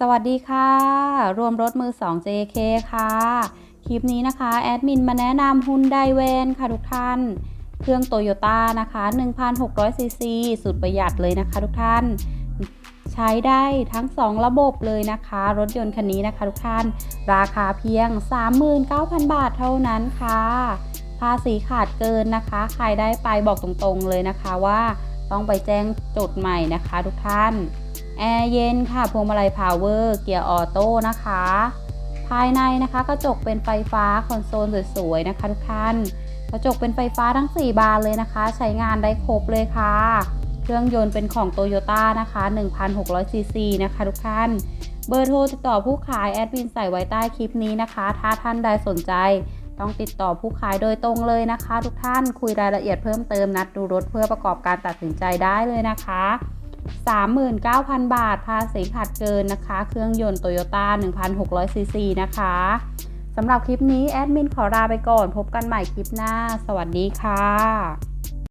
สวัสดีค่ะ รวมรถมือ 2 JK ค่ะ คลิปนี้นะคะ แอดมินมาแนะนำฮุนไดเวนค่ะทุกท่าน เครื่องโตโยต้านะคะ1,600ซีซีสุดประหยัดเลยนะคะทุกท่าน ใช้ได้ทั้ง 2 ระบบเลยนะคะ รถยนต์คันนี้นะคะทุกท่าน ราคาเพียง 39,000 บาทเท่านั้นค่ะ ภาษีขาดเกินนะคะ ใครได้ไปบอกตรงๆเลยนะคะว่าต้องไปแจ้งจดใหม่นะคะทุกท่าน แอร์เย็นค่ะพวงมาลัยพาวเวอร์เกียร์ออโต้นะคะ ภายในนะคะกระจกเป็นไฟฟ้าคอนโซลสวยๆนะคะทุกท่านกระจกเป็นไฟฟ้าทั้ง 4 บานเลยนะคะ ใช้งานได้ครบเลยค่ะ เครื่องยนต์เป็นของโตโยต้านะคะ1,600ซีซีนะคะทุกท่าน เบอร์โทรติดต่อผู้ขายแอดมินใส่ไว้ใต้คลิปนี้นะคะ ถ้าท่านใดสนใจต้องติดต่อผู้ขายโดยตรงเลยนะคะ ทุกท่านคุยรายละเอียดเพิ่มเติมนัดดูรถเพื่อประกอบการตัดสินใจได้เลยนะคะ 39,000 บาท ภาษีขาดเกินนะคะ เครื่องยนต์โตโยต้า1,600ซีซีนะคะสำหรับคลิปนี้ แอดมินขอลาไปก่อน พบกันใหม่คลิปหน้า สวัสดีค่ะ